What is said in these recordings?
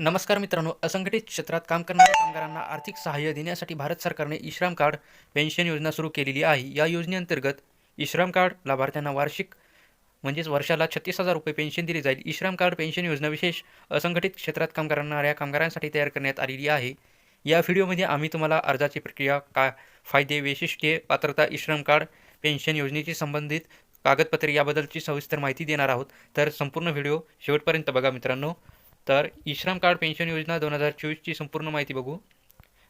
नमस्कार मित्रांनो असंघटित क्षेत्रात काम करणाऱ्या कामगारांना आर्थिक सहाय्य देण्यासाठी भारत सरकारने इश्राम कार्ड पेन्शन योजना सुरू केलेली आहे. या योजनेअंतर्गत इश्राम कार्ड लाभार्थ्यांना वार्षिक म्हणजेच वर्षाला छत्तीस हजार रुपये पेन्शन दिली जाईल. इश्राम कार्ड पेन्शन योजना विशेष असंघटित क्षेत्रात काम करणाऱ्या कामगारांसाठी तयार करण्यात आलेली आहे. या व्हिडिओमध्ये आम्ही तुम्हाला अर्जाची प्रक्रिया का फायदे वैशिष्ट्ये पात्रता इश्रम कार्ड पेन्शन योजनेशी संबंधित कागदपत्रे याबद्दलची सविस्तर माहिती देणार आहोत. तर संपूर्ण व्हिडिओ शेवटपर्यंत बघा मित्रांनो. तर इश्राम कार्ड पेन्शन योजना दोन हजार चोवीसची संपूर्ण माहिती बघू.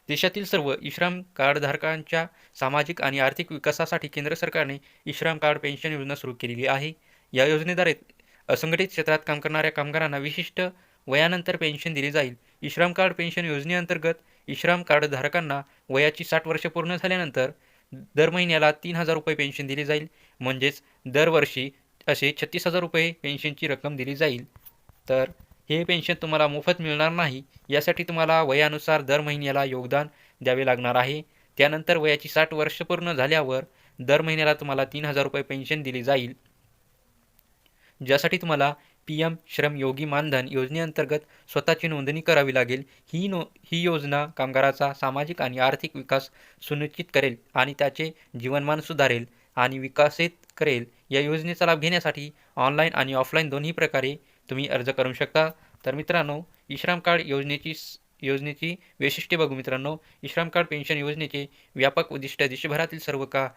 देशातील सर्व इश्राम कार्डधारकांच्या सामाजिक आणि आर्थिक विकासासाठी केंद्र सरकारने इश्राम कार्ड पेन्शन योजना सुरू केलेली आहे. या योजनेद्वारे असंघटित क्षेत्रात काम करणाऱ्या कामगारांना विशिष्ट वयानंतर पेन्शन दिली जाईल. इश्राम कार्ड पेन्शन योजनेअंतर्गत इश्राम कार्डधारकांना वयाची साठ वर्ष पूर्ण झाल्यानंतर दर महिन्याला तीन हजार रुपये पेन्शन दिली जाईल. म्हणजेच दरवर्षी असे छत्तीस हजार रुपये पेन्शनची रक्कम दिली जाईल. तर हे पेन्शन तुम्हाला मोफत मिळणार नाही. यासाठी तुम्हाला वयानुसार दर महिन्याला योगदान द्यावे लागणार आहे. त्यानंतर वयाची साठ वर्ष पूर्ण झाल्यावर दर महिन्याला तुम्हाला तीन हजार रुपये पेन्शन दिली जाईल. ज्यासाठी तुम्हाला पी एम श्रम योगी मानधन योजनेअंतर्गत स्वतःची नोंदणी करावी लागेल. ही नो ही योजना कामगाराचा सामाजिक आणि आर्थिक विकास सुनिश्चित करेल आणि त्याचे जीवनमान सुधारेल आणि विकसित करेल. या योजनेचा लाभ घेण्यासाठी ऑनलाईन आणि ऑफलाईन दोन्ही प्रकारे तुम्ही अर्ज करू शकता. तर मित्रांनो विश्राम कार्ड योजनेची योजनेची वैशिष्ट्ये बघू मित्रांनो. विश्राम कार्ड पेन्शन योजनेचे व्यापक उद्दिष्ट देशभरातील सर्व का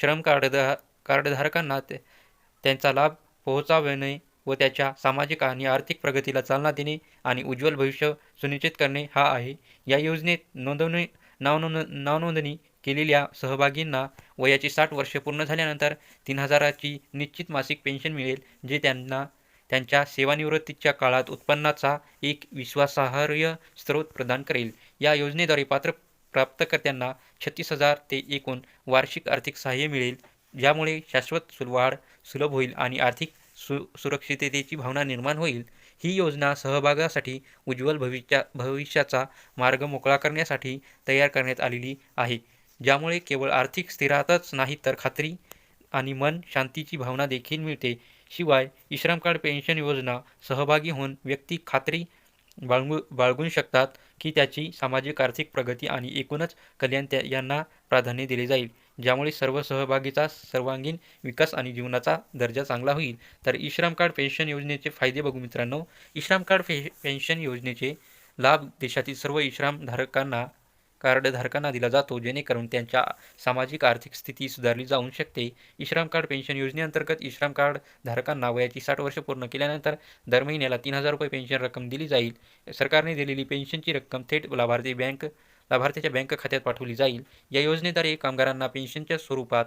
श्रम कार्डधा कार्डधारकांना त्यांचा लाभ पोहोचावणे व त्याच्या सामाजिक आणि आर्थिक प्रगतीला चालना देणे आणि उज्ज्वल भविष्य सुनिश्चित करणे हा आहे. या योजनेत नोंदवणी नावनोंद नावनोंदणी केलेल्या सहभागींना वयाची साठ वर्षे पूर्ण झाल्यानंतर तीन हजाराची निश्चित मासिक पेन्शन मिळेल जे त्यांना त्यांच्या सेवानिवृत्तीच्या काळात उत्पन्नाचा एक विश्वासार्ह स्रोत प्रदान करेल. या योजनेद्वारे पात्र प्राप्तकर्त्यांना छत्तीस हजार ते एकूण वार्षिक आर्थिक सहाय्य मिळेल ज्यामुळे शाश्वत सुल- वाढ सुलभ होईल आणि आर्थिक सु सुरक्षिततेची भावना निर्माण होईल. ही योजना सहभागासाठी उज्ज्वल भविष्या भविष्याचा मार्ग मोकळा करण्यासाठी तयार करण्यात आलेली आहे ज्यामुळे केवळ आर्थिक स्थिरातच नाही तर खात्री आणि मन शांतीची भावना देखील मिळते. शिवाय इश्रम कार्ड पेन्शन योजना सहभागी होऊन व्यक्ती खात्री बाळगू बाळगून शकतात की त्याची सामाजिक आर्थिक प्रगती आणि एकूणच कल्याण त्या यांना प्राधान्य दिले जाईल. ज्यामुळे सर्व सहभागीचा सर्वांगीण विकास आणि जीवनाचा दर्जा चांगला होईल. तर इश्राम कार्ड पेन्शन योजनेचे फायदे बघू मित्रांनो. इश्राम कार्ड पे पेन्शन योजनेचे लाभ देशातील सर्व इश्रामधारकांना कार्डधारकांना दिला जातो जेणेकरून त्यांच्या सामाजिक आर्थिक स्थिती सुधारली जाऊ शकते. इश्राम कार्ड पेन्शन योजनेअंतर्गत इश्राम कार्ड धारकांना वयाची साठ वर्ष पूर्ण केल्यानंतर दर महिन्याला तीन हजार रुपये पेन्शन रक्कम दिली जाईल. सरकारने दिलेली पेन्शनची रक्कम थेट लाभार्थी बँक लाभार्थ्याच्या बँक खात्यात पाठवली जाईल. या योजनेद्वारे कामगारांना पेन्शनच्या स्वरूपात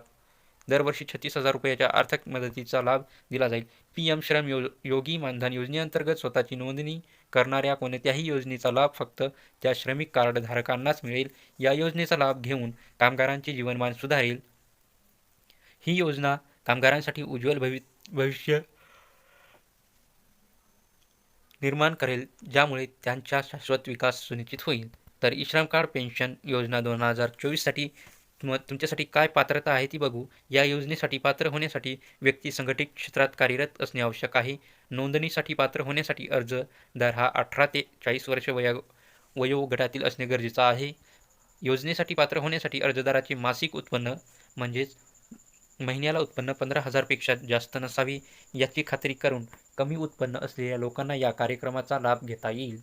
दरवर्षी छत्तीस हजार रुपयाच्या आर्थिक मदतीचा लाभ दिला जाईल. पी एम श्रम यो योगी मानधन योजनेअंतर्गत स्वतःची नोंदणी करणाऱ्या कोणत्याही योजनेचा लाभ फक्त त्या श्रमिक कार्डधारकांनाच मिळेल. या योजनेचा लाभ घेऊन कामगारांचे जीवनमान सुधारेल. ही योजना कामगारांसाठी उज्ज्वल भवि भविष्य निर्माण करेल ज्यामुळे त्यांचा शाश्वत विकास सुनिश्चित होईल. तर ई श्रम कार्ड पेन्शन योजना दोन हजार चोवीससाठी तुम तुमच्यासाठी काय पात्रता आहे ती बघू. या योजनेसाठी पात्र होण्यासाठी व्यक्ती संघटित क्षेत्रात कार्यरत असणे आवश्यक आहे. नोंदणीसाठी पात्र होण्यासाठी अर्जदार हा अठरा ते चाळीस वर्ष वया वयोगटातील असणे गरजेचं आहे. योजनेसाठी पात्र होण्यासाठी अर्जदाराचे मासिक उत्पन्न म्हणजेच महिन्याला उत्पन्न पंधरा हजारपेक्षा जास्त नसावे. याची खात्री करून कमी उत्पन्न असलेल्या लोकांना या कार्यक्रमाचा लाभ घेता येईल.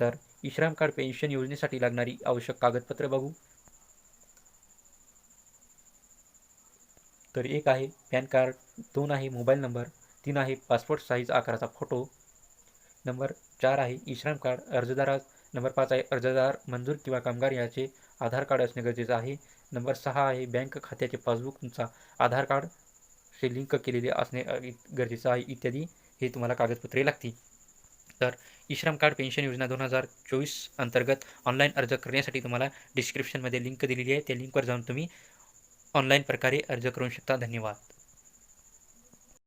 तर इश्राम कार्ड पेन्शन योजनेसाठी लागणारी आवश्यक कागदपत्रं बघू. तर एक आहे पॅन कार्ड दोन आहे मोबाईल नंबर तीन आहे पासपोर्ट साईज आकाराचा फोटो नंबर चार आहे इश्रम कार्ड अर्जदारास नंबर पाच आहे अर्जदार मंजूर किंवा कामगार याचे आधार कार्ड असणे गरजेचं आहे नंबर सहा आहे बँक खात्याचे पासबुक तुमचा आधार कार्डशी लिंक केलेले असणे गरजेचं आहे इत्यादी हे तुम्हाला कागदपत्रे लागतील. तर इश्रम कार्ड पेन्शन योजना दोन हजार चोवीस अंतर्गत ऑनलाईन अर्ज करण्यासाठी तुम्हाला डिस्क्रिप्शनमध्ये लिंक दिलेली आहे. त्या लिंकवर जाऊन तुम्ही ऑनलाईन प्रकारे अर्ज करू शकता. धन्यवाद.